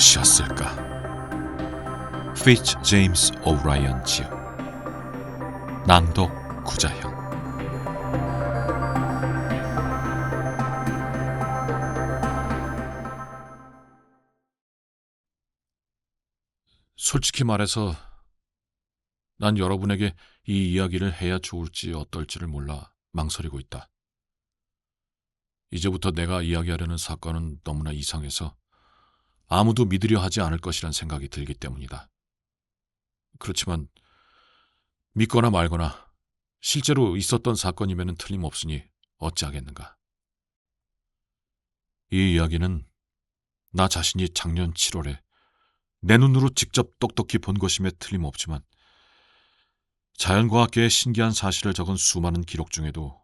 무엇이었을까? 피츠 제임스 오브라이언 지음 낭독 구자형 솔직히 말해서 난 여러분에게 이 이야기를 해야 좋을지 어떨지를 몰라 망설이고 있다. 이제부터 내가 이야기하려는 사건은 너무나 이상해서 아무도 믿으려 하지 않을 것이란 생각이 들기 때문이다. 그렇지만 믿거나 말거나 실제로 있었던 사건이면 틀림없으니 어찌하겠는가. 이 이야기는 나 자신이 작년 7월에 내 눈으로 직접 똑똑히 본 것임에 틀림없지만 자연과학계의 신기한 사실을 적은 수많은 기록 중에도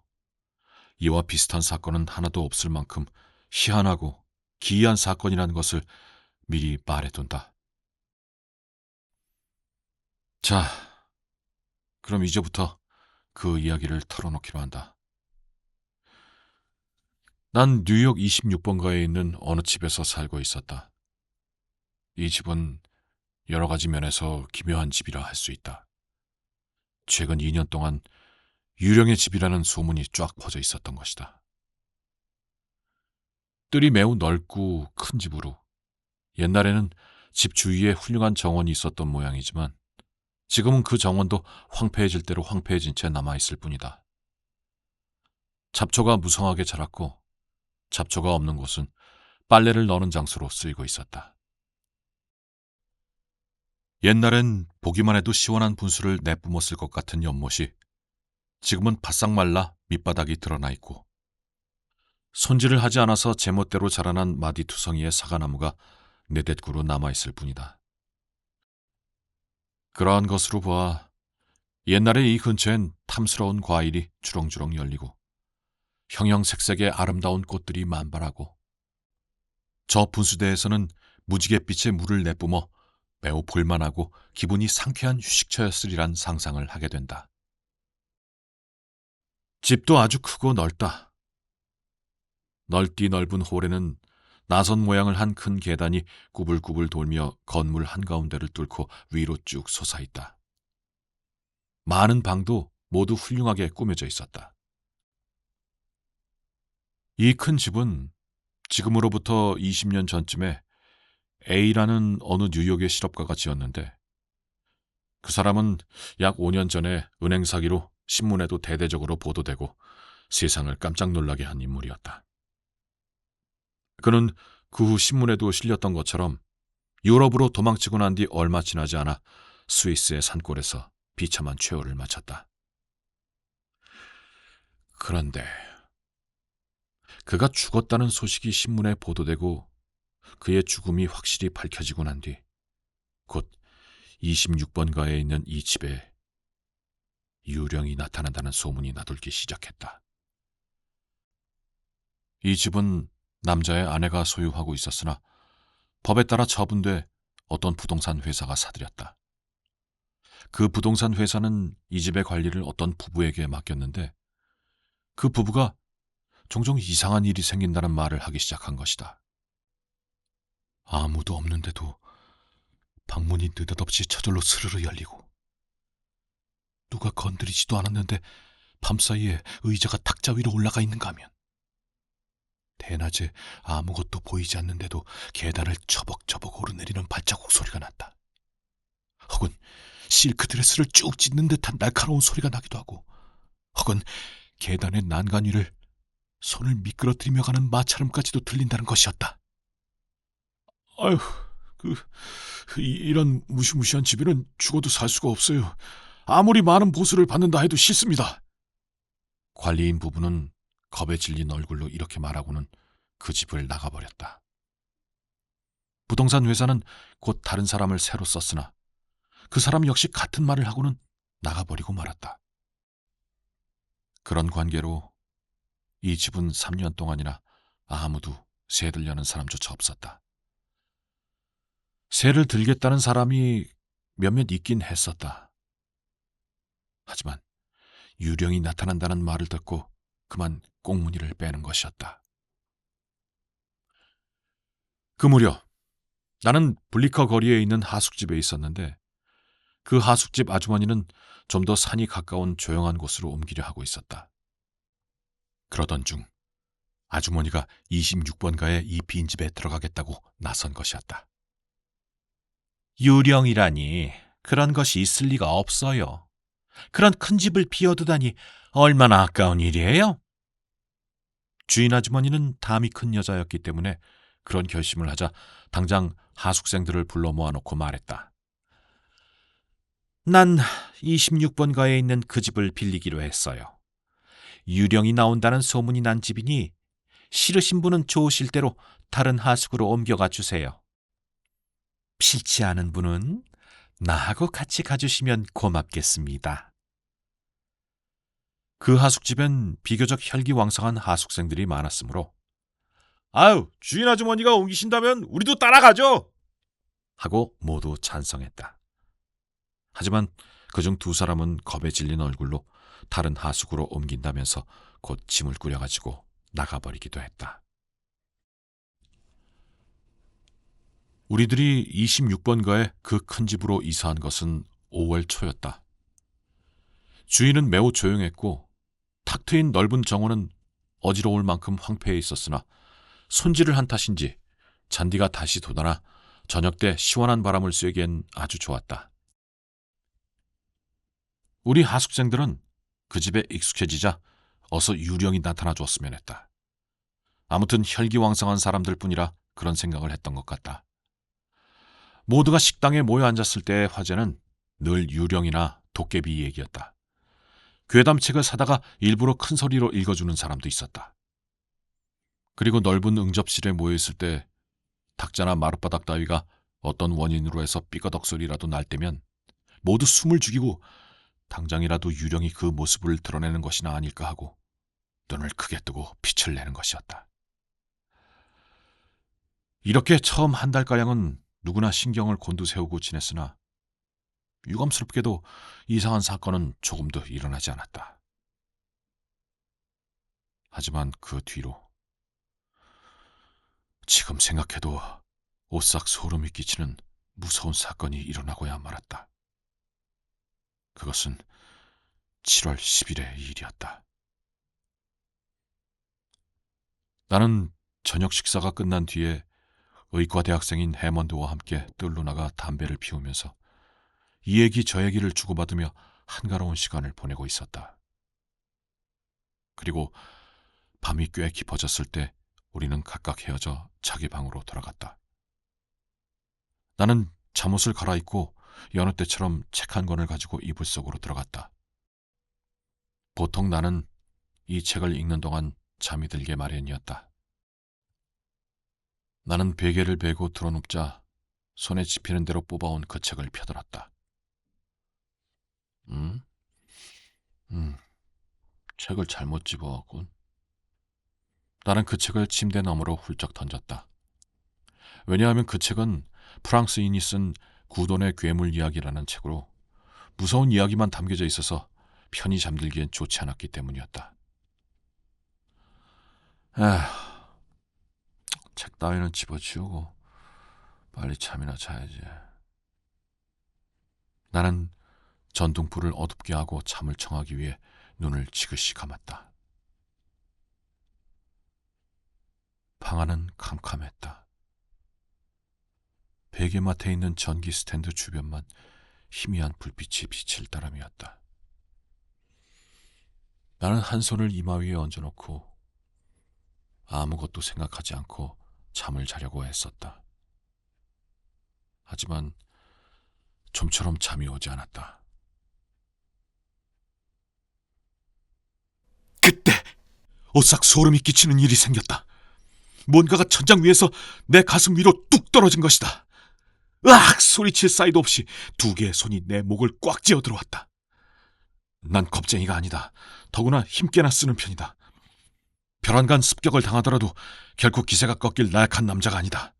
이와 비슷한 사건은 하나도 없을 만큼 희한하고 기이한 사건이라는 것을 미리 말해둔다. 자, 그럼 이제부터 그 이야기를 털어놓기로 한다. 난 뉴욕 26번가에 있는 어느 집에서 살고 있었다. 이 집은 여러 가지 면에서 기묘한 집이라 할 수 있다. 최근 2년 동안 유령의 집이라는 소문이 쫙 퍼져 있었던 것이다. 뜰이 매우 넓고 큰 집으로 옛날에는 집 주위에 훌륭한 정원이 있었던 모양이지만 지금은 그 정원도 황폐해질 대로 황폐해진 채 남아있을 뿐이다. 잡초가 무성하게 자랐고 잡초가 없는 곳은 빨래를 넣는 장소로 쓰이고 있었다. 옛날엔 보기만 해도 시원한 분수를 내뿜었을 것 같은 연못이 지금은 바싹 말라 밑바닥이 드러나 있고 손질을 하지 않아서 제멋대로 자라난 마디투성이의 사과나무가 네댓구로 남아있을 뿐이다. 그러한 것으로 보아 옛날에 이 근처엔 탐스러운 과일이 주렁주렁 열리고 형형색색의 아름다운 꽃들이 만발하고 저 분수대에서는 무지갯빛의 물을 내뿜어 매우 볼만하고 기분이 상쾌한 휴식처였으리란 상상을 하게 된다. 집도 아주 크고 넓다. 넓디 넓은 홀에는 나선 모양을 한 큰 계단이 구불구불 돌며 건물 한가운데를 뚫고 위로 쭉 솟아있다. 많은 방도 모두 훌륭하게 꾸며져 있었다. 이 큰 집은 지금으로부터 20년 전쯤에 A라는 어느 뉴욕의 실업가가 지었는데 그 사람은 약 5년 전에 은행 사기로 신문에도 대대적으로 보도되고 세상을 깜짝 놀라게 한 인물이었다. 그는 그 후 신문에도 실렸던 것처럼 유럽으로 도망치고 난 뒤 얼마 지나지 않아 스위스의 산골에서 비참한 최후를 마쳤다. 그런데 그가 죽었다는 소식이 신문에 보도되고 그의 죽음이 확실히 밝혀지고 난 뒤 곧 26번가에 있는 이 집에 유령이 나타난다는 소문이 나돌기 시작했다. 이 집은 남자의 아내가 소유하고 있었으나 법에 따라 처분돼 어떤 부동산 회사가 사들였다. 그 부동산 회사는 이 집의 관리를 어떤 부부에게 맡겼는데 그 부부가 종종 이상한 일이 생긴다는 말을 하기 시작한 것이다. 아무도 없는데도 방문이 느닷없이 저절로 스르르 열리고 누가 건드리지도 않았는데 밤사이에 의자가 탁자 위로 올라가 있는가 하면 대낮에 아무것도 보이지 않는데도 계단을 처벅처벅 오르내리는 발자국 소리가 났다. 혹은 실크 드레스를 쭉 찢는 듯한 날카로운 소리가 나기도 하고 혹은 계단의 난간 위를 손을 미끄러뜨리며 가는 마찰음까지도 들린다는 것이었다. 아휴, 그, 이- 이런 무시무시한 집에는 죽어도 살 수가 없어요. 아무리 많은 보수를 받는다 해도 싫습니다. 관리인 부부는 겁에 질린 얼굴로 이렇게 말하고는 그 집을 나가버렸다. 부동산 회사는 곧 다른 사람을 새로 썼으나 그 사람 역시 같은 말을 하고는 나가버리고 말았다. 그런 관계로 이 집은 3년 동안이나 아무도 새를 여는 사람조차 없었다. 새를 들겠다는 사람이 몇몇 있긴 했었다. 하지만 유령이 나타난다는 말을 듣고 그만 꽁무니를 빼는 것이었다. 그 무렵 나는 블리커 거리에 있는 하숙집에 있었는데 그 하숙집 아주머니는 좀 더 산이 가까운 조용한 곳으로 옮기려 하고 있었다. 그러던 중 아주머니가 26번가의 이 빈집에 들어가겠다고 나선 것이었다. 유령이라니 그런 것이 있을 리가 없어요. 그런 큰 집을 비워두다니 얼마나 아까운 일이에요? 주인 아주머니는 담이 큰 여자였기 때문에 그런 결심을 하자 당장 하숙생들을 불러 모아놓고 말했다. 난 26번가에 있는 그 집을 빌리기로 했어요. 유령이 나온다는 소문이 난 집이니 싫으신 분은 좋으실 대로 다른 하숙으로 옮겨가 주세요. 싫지 않은 분은 나하고 같이 가주시면 고맙겠습니다. 그 하숙집엔 비교적 혈기왕성한 하숙생들이 많았으므로 아유, 주인 아주머니가 옮기신다면 우리도 따라가죠. 하고 모두 찬성했다. 하지만 그중 두 사람은 겁에 질린 얼굴로 다른 하숙으로 옮긴다면서 곧 짐을 꾸려가지고 나가버리기도 했다. 우리들이 26번가의 그큰 집으로 이사한 것은 5월 초였다. 주인은 매우 조용했고 탁 트인 넓은 정원은 어지러울 만큼 황폐해 있었으나 손질을 한 탓인지 잔디가 다시 돋아나 저녁 때 시원한 바람을 쐬기엔 아주 좋았다. 우리 하숙생들은 그 집에 익숙해지자 어서 유령이 나타나 줬으면 했다. 아무튼 혈기왕성한 사람들 뿐이라 그런 생각을 했던 것 같다. 모두가 식당에 모여 앉았을 때의 화제는 늘 유령이나 도깨비 얘기였다. 괴담책을 사다가 일부러 큰 소리로 읽어주는 사람도 있었다. 그리고 넓은 응접실에 모여있을 때 탁자나 마룻바닥 따위가 어떤 원인으로 해서 삐거덕 소리라도 날 때면 모두 숨을 죽이고 당장이라도 유령이 그 모습을 드러내는 것이나 아닐까 하고 눈을 크게 뜨고 빛을 내는 것이었다. 이렇게 처음 한 달가량은 누구나 신경을 곤두세우고 지냈으나 유감스럽게도 이상한 사건은 조금도 일어나지 않았다. 하지만 그 뒤로 지금 생각해도 오싹 소름이 끼치는 무서운 사건이 일어나고야 말았다. 그것은 7월 10일의 일이었다. 나는 저녁 식사가 끝난 뒤에 의과 대학생인 해먼드와 함께 뜰로 나가 담배를 피우면서 이 얘기 저 얘기를 주고받으며 한가로운 시간을 보내고 있었다. 그리고 밤이 꽤 깊어졌을 때 우리는 각각 헤어져 자기 방으로 돌아갔다. 나는 잠옷을 갈아입고 여느 때처럼 책 한 권을 가지고 이불 속으로 들어갔다. 보통 나는 이 책을 읽는 동안 잠이 들게 마련이었다. 나는 베개를 베고 드러눕자 손에 집히는 대로 뽑아온 그 책을 펴들었다. 음? 음, 책을 잘못 집어왔군. 나는 그 책을 침대 너머로 훌쩍 던졌다. 왜냐하면 그 책은 프랑스인이 쓴 구돈의 괴물 이야기라는 책으로 무서운 이야기만 담겨져 있어서 편히 잠들기엔 좋지 않았기 때문이었다. 에휴, 책 따위는 집어치우고 빨리 잠이나 자야지. 나는 전등불을 어둡게 하고 잠을 청하기 위해 눈을 지그시 감았다. 방 안은 캄캄했다. 베개맡에 있는 전기 스탠드 주변만 희미한 불빛이 비칠 따름이었다. 나는 한 손을 이마 위에 얹어놓고 아무것도 생각하지 않고 잠을 자려고 애썼다. 하지만 좀처럼 잠이 오지 않았다. 그때 오싹 소름이 끼치는 일이 생겼다. 뭔가가 천장 위에서 내 가슴 위로 뚝 떨어진 것이다. 으악! 소리칠 사이도 없이 두 개의 손이 내 목을 꽉 쥐어 들어왔다. 난 겁쟁이가 아니다. 더구나 힘께나 쓰는 편이다. 벼랑간 습격을 당하더라도 결코 기세가 꺾일 나약한 남자가 아니다.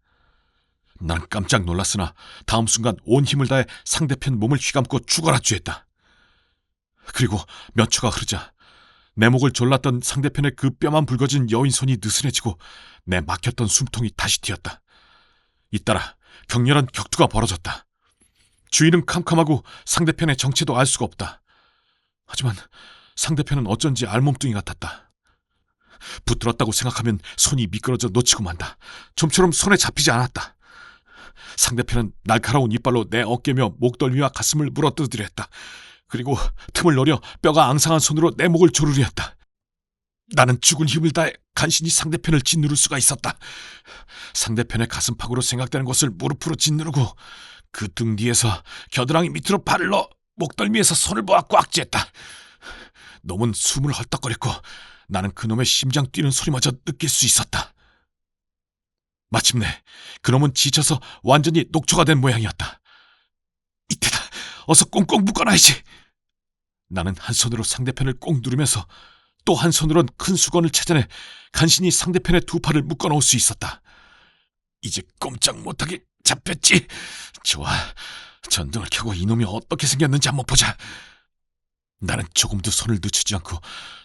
난 깜짝 놀랐으나 다음 순간 온 힘을 다해 상대편 몸을 휘감고 죽어라 쥐했다. 그리고 몇 초가 흐르자 내 목을 졸랐던 상대편의 그 뼈만 붉어진 여인 손이 느슨해지고 내 막혔던 숨통이 다시 튀었다. 잇따라 격렬한 격투가 벌어졌다. 주인은 캄캄하고 상대편의 정체도 알 수가 없다. 하지만 상대편은 어쩐지 알몸뚱이 같았다. 붙들었다고 생각하면 손이 미끄러져 놓치고 만다. 좀처럼 손에 잡히지 않았다. 상대편은 날카로운 이빨로 내 어깨며 목덜미와 가슴을 물어뜯으려 했다. 그리고 틈을 노려 뼈가 앙상한 손으로 내 목을 조르려 했다. 나는 죽은 힘을 다해 간신히 상대편을 짓누를 수가 있었다. 상대편의 가슴팍으로 생각되는 것을 무릎으로 짓누르고 그 등 뒤에서 겨드랑이 밑으로 발을 넣어 목덜미에서 손을 모아 꽉 쥐었다. 놈은 숨을 헐떡거렸고 나는 그놈의 심장 뛰는 소리마저 느낄 수 있었다. 마침내 그놈은 지쳐서 완전히 녹초가 된 모양이었다. 이때다. 어서 꽁꽁 묶어놔야지. 나는 한 손으로 상대편을 꼭 누르면서 또 한 손으론 큰 수건을 찾아내 간신히 상대편의 두 팔을 묶어놓을 수 있었다. 이제 꼼짝 못하게 잡혔지. 좋아. 전등을 켜고 이놈이 어떻게 생겼는지 한번 보자. 나는 조금도 손을 늦추지 않고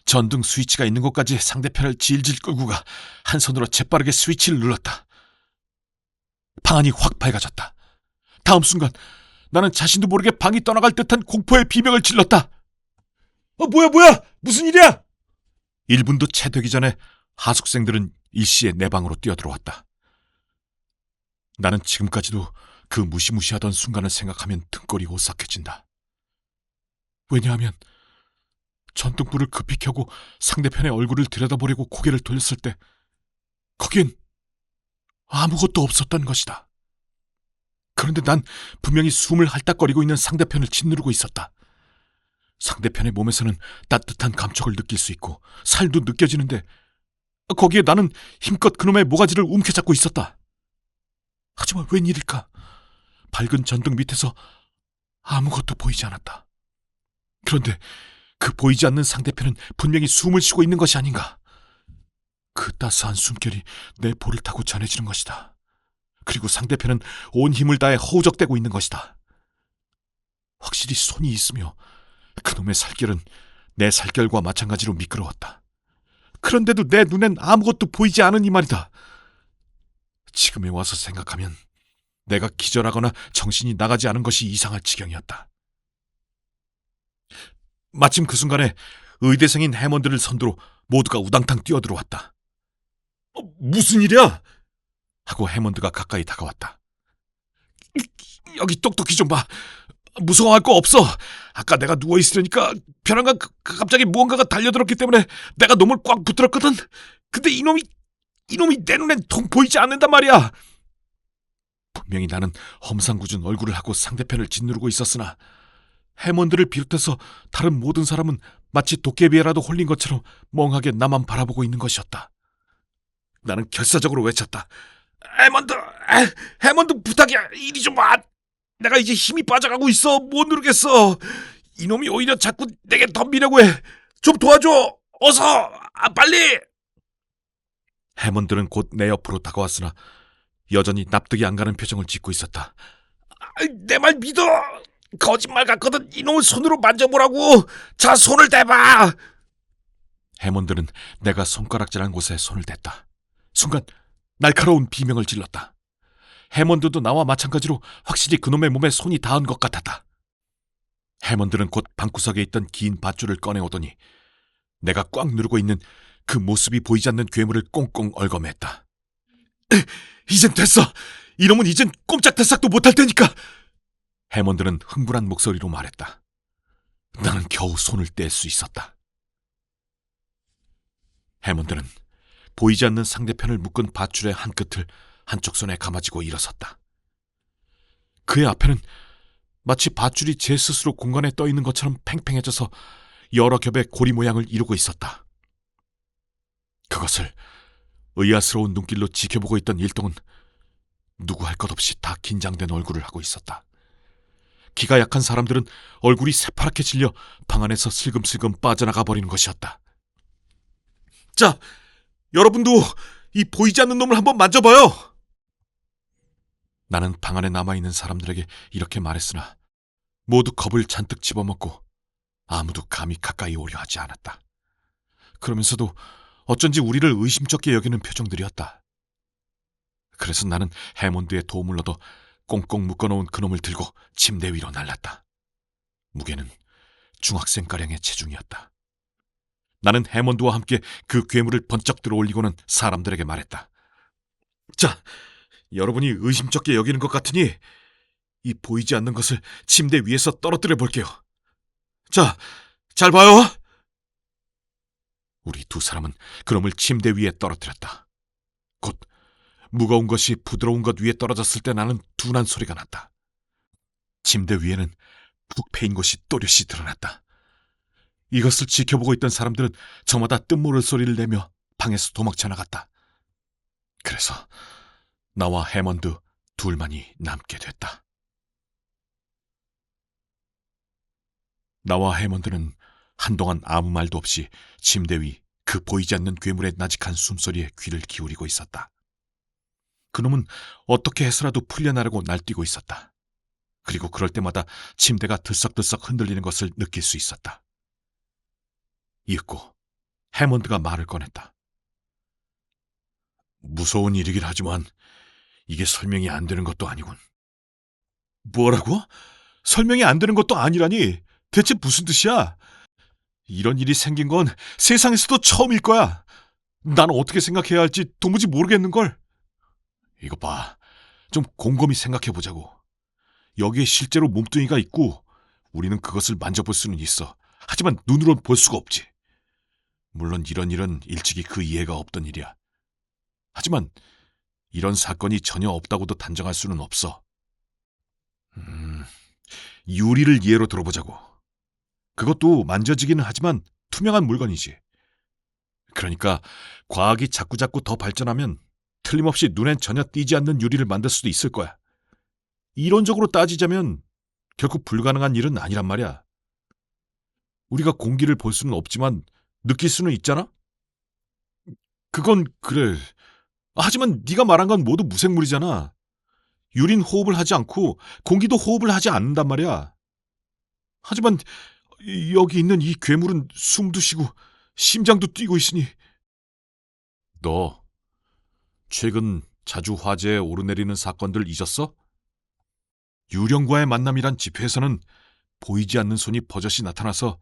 전등 스위치가 있는 곳까지 상대편을 질질 끌고 가 한 손으로 재빠르게 스위치를 눌렀다. 방안이 확 밝아졌다. 다음 순간 나는 자신도 모르게 방이 떠나갈 듯한 공포의 비명을 질렀다. 어, 뭐야, 뭐야! 무슨 일이야! 1분도 채 되기 전에 하숙생들은 일시에 내 방으로 뛰어들어왔다. 나는 지금까지도 그 무시무시하던 순간을 생각하면 등골이 오싹해진다. 왜냐하면 전등불을 급히 켜고 상대편의 얼굴을 들여다보려고 고개를 돌렸을 때 거긴 아무것도 없었던 것이다. 그런데 난 분명히 숨을 핥딱거리고 있는 상대편을 짓누르고 있었다. 상대편의 몸에서는 따뜻한 감촉을 느낄 수 있고 살도 느껴지는데 거기에 나는 힘껏 그놈의 모가지를 움켜잡고 있었다. 하지만 웬일일까? 밝은 전등 밑에서 아무것도 보이지 않았다. 그런데 그 보이지 않는 상대편은 분명히 숨을 쉬고 있는 것이 아닌가? 그 따스한 숨결이 내 볼을 타고 전해지는 것이다. 그리고 상대편은 온 힘을 다해 허우적대고 있는 것이다. 확실히 손이 있으며 그놈의 살결은 내 살결과 마찬가지로 미끄러웠다. 그런데도 내 눈엔 아무것도 보이지 않으니 말이다. 지금에 와서 생각하면 내가 기절하거나 정신이 나가지 않은 것이 이상할 지경이었다. 마침 그 순간에 의대생인 해먼드를 선두로 모두가 우당탕 뛰어들어왔다. 어, 무슨 일이야? 하고 해먼드가 가까이 다가왔다. 여기 똑똑히 좀 봐. 무서워할 거 없어. 아까 내가 누워 있으려니까 벼랑간 그- 갑자기 무언가가 달려들었기 때문에 내가 놈을 꽉 붙들었거든. 근데 이놈이 이놈이 내 눈엔 통 보이지 않는단 말이야. 분명히 나는 험상궂은 얼굴을 하고 상대편을 짓누르고 있었으나 해먼드를 비롯해서 다른 모든 사람은 마치 도깨비에라도 홀린 것처럼 멍하게 나만 바라보고 있는 것이었다. 나는 결사적으로 외쳤다. 해먼드, 에, 해먼드 부탁이야. 이리 좀 와. 내가 이제 힘이 빠져가고 있어. 못 누르겠어. 이놈이 오히려 자꾸 내게 덤비려고 해. 좀 도와줘. 어서. 아, 빨리. 해먼드는 곧 내 옆으로 다가왔으나 여전히 납득이 안 가는 표정을 짓고 있었다. 내 말 믿어. 거짓말 같거든. 이놈을 손으로 만져보라고. 자, 손을 대봐. 해먼드는 내가 손가락질한 곳에 손을 댔다. 순간 날카로운 비명을 질렀다. 해먼드도 나와 마찬가지로 확실히 그놈의 몸에 손이 닿은 것 같았다. 해먼드는 곧 방구석에 있던 긴 밧줄을 꺼내오더니 내가 꽉 누르고 있는 그 모습이 보이지 않는 괴물을 꽁꽁 얽어맸다. 이젠 됐어! 이놈은 이젠 꼼짝달싹도 못할 테니까! 해먼드는 흥분한 목소리로 말했다. 나는 겨우 손을 뗄 수 있었다. 해먼드는 보이지 않는 상대편을 묶은 밧줄의 한 끝을 한쪽 손에 감아쥐고 일어섰다. 그의 앞에는 마치 밧줄이 제 스스로 공간에 떠 있는 것처럼 팽팽해져서 여러 겹의 고리 모양을 이루고 있었다. 그것을 의아스러운 눈길로 지켜보고 있던 일동은 누구 할 것 없이 다 긴장된 얼굴을 하고 있었다. 기가 약한 사람들은 얼굴이 새파랗게 질려 방 안에서 슬금슬금 빠져나가 버리는 것이었다. 자, 여러분도 이 보이지 않는 놈을 한번 만져봐요. 나는 방 안에 남아있는 사람들에게 이렇게 말했으나 모두 겁을 잔뜩 집어먹고 아무도 감히 가까이 오려 하지 않았다. 그러면서도 어쩐지 우리를 의심쩍게 여기는 표정들이었다. 그래서 나는 해몬드의 도움을 얻어 꽁꽁 묶어놓은 그놈을 들고 침대 위로 날랐다. 무게는 중학생가량의 체중이었다. 나는 해몬드와 함께 그 괴물을 번쩍 들어 올리고는 사람들에게 말했다. 자, 여러분이 의심쩍게 여기는 것 같으니 이 보이지 않는 것을 침대 위에서 떨어뜨려 볼게요. 자, 잘 봐요. 우리 두 사람은 그놈을 침대 위에 떨어뜨렸다. 곧 무거운 것이 부드러운 것 위에 떨어졌을 때 나는 둔한 소리가 났다. 침대 위에는 푹 패인 곳이 또렷이 드러났다. 이것을 지켜보고 있던 사람들은 저마다 뜬모를 소리를 내며 방에서 도망쳐 나갔다. 그래서 나와 해먼드 둘만이 남게 됐다. 나와 해먼드는 한동안 아무 말도 없이 침대 위 그 보이지 않는 괴물의 나직한 숨소리에 귀를 기울이고 있었다. 그놈은 어떻게 해서라도 풀려나려고 날뛰고 있었다. 그리고 그럴 때마다 침대가 들썩들썩 흔들리는 것을 느낄 수 있었다. 이윽고 해먼드가 말을 꺼냈다. 무서운 일이긴 하지만 이게 설명이 안 되는 것도 아니군. 뭐라고? 설명이 안 되는 것도 아니라니 대체 무슨 뜻이야? 이런 일이 생긴 건 세상에서도 처음일 거야. 난 어떻게 생각해야 할지 도무지 모르겠는걸. 이거 봐. 좀 곰곰이 생각해 보자고. 여기에 실제로 몸뚱이가 있고 우리는 그것을 만져볼 수는 있어. 하지만 눈으로는 볼 수가 없지. 물론 이런 일은 일찍이 그 이해가 없던 일이야. 하지만 이런 사건이 전혀 없다고도 단정할 수는 없어. 음, 유리를 예로 들어보자고. 그것도 만져지기는 하지만 투명한 물건이지. 그러니까 과학이 자꾸자꾸 더 발전하면 틀림없이 눈엔 전혀 띄지 않는 유리를 만들 수도 있을 거야. 이론적으로 따지자면 결코 불가능한 일은 아니란 말이야. 우리가 공기를 볼 수는 없지만 느낄 수는 있잖아? 그건 그래. 하지만 네가 말한 건 모두 무생물이잖아. 유린 호흡을 하지 않고 공기도 호흡을 하지 않는단 말이야. 하지만 여기 있는 이 괴물은 숨도 쉬고 심장도 뛰고 있으니 너 최근 자주 화제에 오르내리는 사건들 잊었어? 유령과의 만남이란 집회에서는 보이지 않는 손이 버젓이 나타나서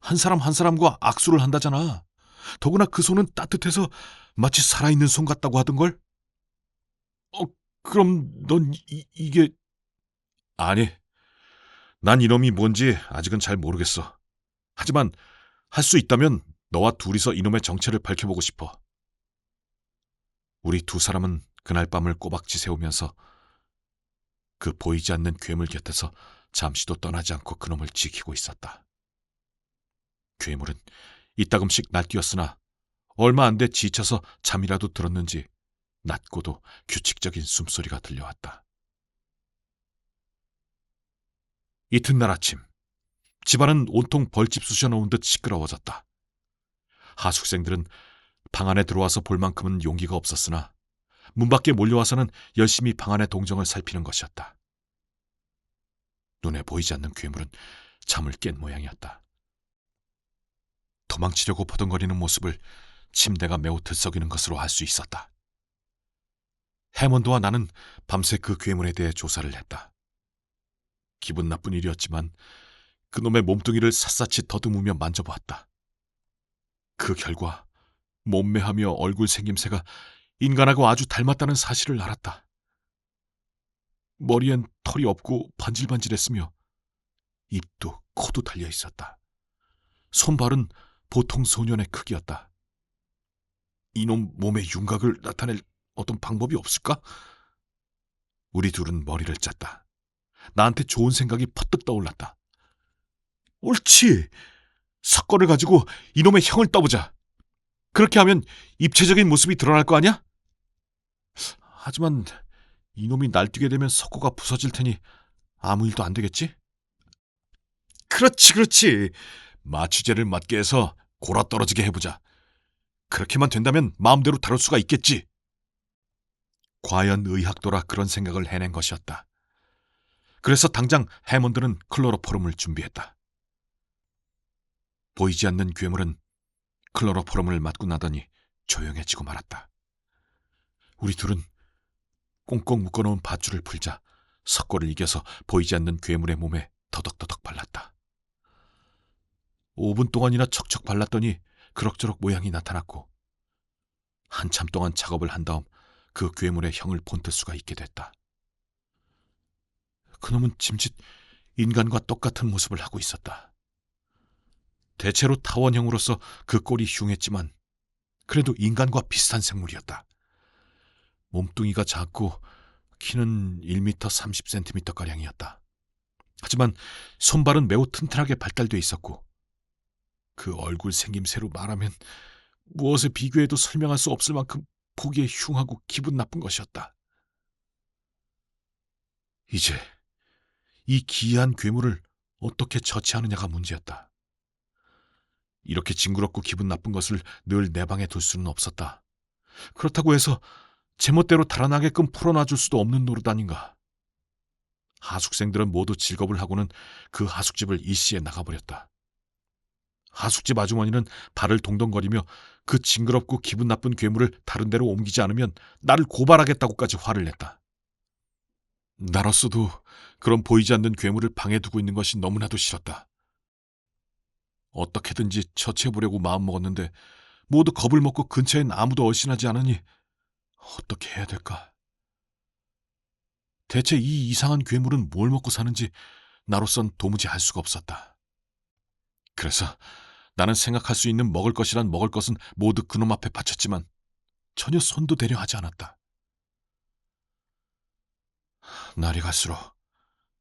한 사람 한 사람과 악수를 한다잖아. 더구나 그 손은 따뜻해서 마치 살아있는 손 같다고 하던걸? 어, 그럼 넌 이, 이게... 아니, 난 이놈이 뭔지 아직은 잘 모르겠어. 하지만 할 수 있다면 너와 둘이서 이놈의 정체를 밝혀보고 싶어. 우리 두 사람은 그날 밤을 꼬박지 세우면서 그 보이지 않는 괴물 곁에서 잠시도 떠나지 않고 그놈을 지키고 있었다. 괴물은 이따금씩 날뛰었으나 얼마 안 돼 지쳐서 잠이라도 들었는지 낮고도 규칙적인 숨소리가 들려왔다. 이튿날 아침 집안은 온통 벌집 쑤셔놓은 듯 시끄러워졌다. 하숙생들은 방 안에 들어와서 볼 만큼은 용기가 없었으나 문 밖에 몰려와서는 열심히 방 안의 동정을 살피는 것이었다. 눈에 보이지 않는 괴물은 잠을 깬 모양이었다. 도망치려고 버둥거리는 모습을 침대가 매우 들썩이는 것으로 알 수 있었다. 해먼드와 나는 밤새 그 괴물에 대해 조사를 했다. 기분 나쁜 일이었지만 그놈의 몸뚱이를 샅샅이 더듬으며 만져보았다. 그 결과 몸매하며 얼굴 생김새가 인간하고 아주 닮았다는 사실을 알았다. 머리엔 털이 없고 반질반질했으며 입도 코도 달려 있었다. 손발은 보통 소년의 크기였다. 이놈 몸의 윤곽을 나타낼 어떤 방법이 없을까? 우리 둘은 머리를 짰다. 나한테 좋은 생각이 퍼뜩 떠올랐다. 옳지! 사건을 가지고 이놈의 형을 떠보자. 그렇게 하면 입체적인 모습이 드러날 거 아니야? 하지만 이놈이 날뛰게 되면 석고가 부서질 테니 아무 일도 안 되겠지? 그렇지, 그렇지. 마취제를 맞게 해서 골아 떨어지게 해보자. 그렇게만 된다면 마음대로 다룰 수가 있겠지. 과연 의학도라 그런 생각을 해낸 것이었다. 그래서 당장 해몬드는 클로로포름을 준비했다. 보이지 않는 괴물은 클로로포름을 맞고 나더니 조용해지고 말았다. 우리 둘은 꽁꽁 묶어놓은 밧줄을 풀자 석고를 이겨서 보이지 않는 괴물의 몸에 더덕더덕 발랐다. 5분 동안이나 척척 발랐더니 그럭저럭 모양이 나타났고 한참 동안 작업을 한 다음 그 괴물의 형을 본뜰 수가 있게 됐다. 그놈은 짐짓 인간과 똑같은 모습을 하고 있었다. 대체로 타원형으로서 그 꼴이 흉했지만 그래도 인간과 비슷한 생물이었다. 몸뚱이가 작고 키는 1m 30cm가량이었다. 하지만 손발은 매우 튼튼하게 발달돼 있었고 그 얼굴 생김새로 말하면 무엇에 비교해도 설명할 수 없을 만큼 보기에 흉하고 기분 나쁜 것이었다. 이제 이 기이한 괴물을 어떻게 처치하느냐가 문제였다. 이렇게 징그럽고 기분 나쁜 것을 늘 내 방에 둘 수는 없었다. 그렇다고 해서 제멋대로 달아나게끔 풀어놔줄 수도 없는 노릇 아닌가. 하숙생들은 모두 직업을 하고는 그 하숙집을 일시에 나가버렸다. 하숙집 아주머니는 발을 동동거리며 그 징그럽고 기분 나쁜 괴물을 다른 데로 옮기지 않으면 나를 고발하겠다고까지 화를 냈다. 나로서도 그런 보이지 않는 괴물을 방에 두고 있는 것이 너무나도 싫었다. 어떻게든지 처치해보려고 마음먹었는데 모두 겁을 먹고 근처엔 아무도 얼씬하지 않으니 어떻게 해야 될까? 대체 이 이상한 괴물은 뭘 먹고 사는지 나로선 도무지 알 수가 없었다. 그래서 나는 생각할 수 있는 먹을 것이란 먹을 것은 모두 그놈 앞에 바쳤지만 전혀 손도 대려 하지 않았다. 날이 갈수록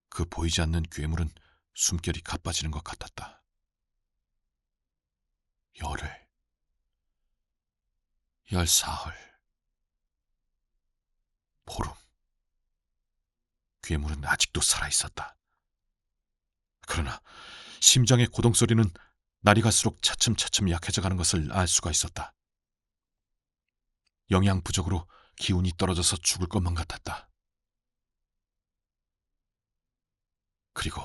그 보이지 않는 괴물은 숨결이 가빠지는 것 같았다. 열흘, 열사흘, 보름. 괴물은 아직도 살아있었다. 그러나 심장의 고동 소리는 날이 갈수록 차츰차츰 약해져 가는 것을 알 수가 있었다. 영양 부족으로 기운이 떨어져서 죽을 것만 같았다. 그리고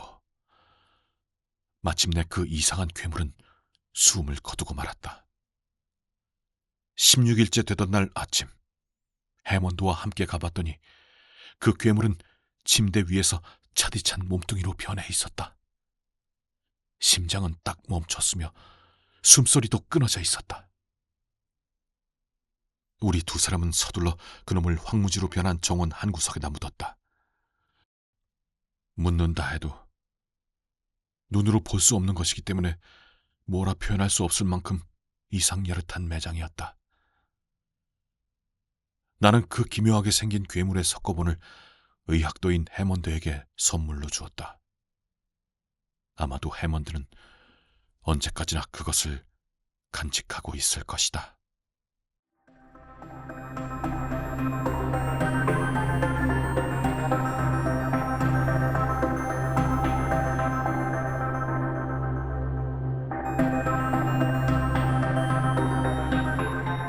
마침내 그 이상한 괴물은 숨을 거두고 말았다. 16일째 되던 날 아침, 해먼드와 함께 가봤더니 그 괴물은 침대 위에서 차디찬 몸뚱이로 변해 있었다. 심장은 딱 멈췄으며 숨소리도 끊어져 있었다. 우리 두 사람은 서둘러 그놈을 황무지로 변한 정원 한 구석에다 묻었다. 묻는다 해도 눈으로 볼 수 없는 것이기 때문에 뭐라 표현할 수 없을 만큼 이상 야릇한 매장이었다. 나는 그 기묘하게 생긴 괴물의 석고본을 의학도인 해먼드에게 선물로 주었다. 아마도 해먼드는 언제까지나 그것을 간직하고 있을 것이다.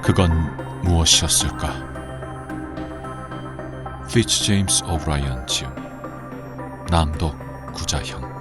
그건 무엇이었을까? 피츠 제임스 오브라이언 지음 남독 구자형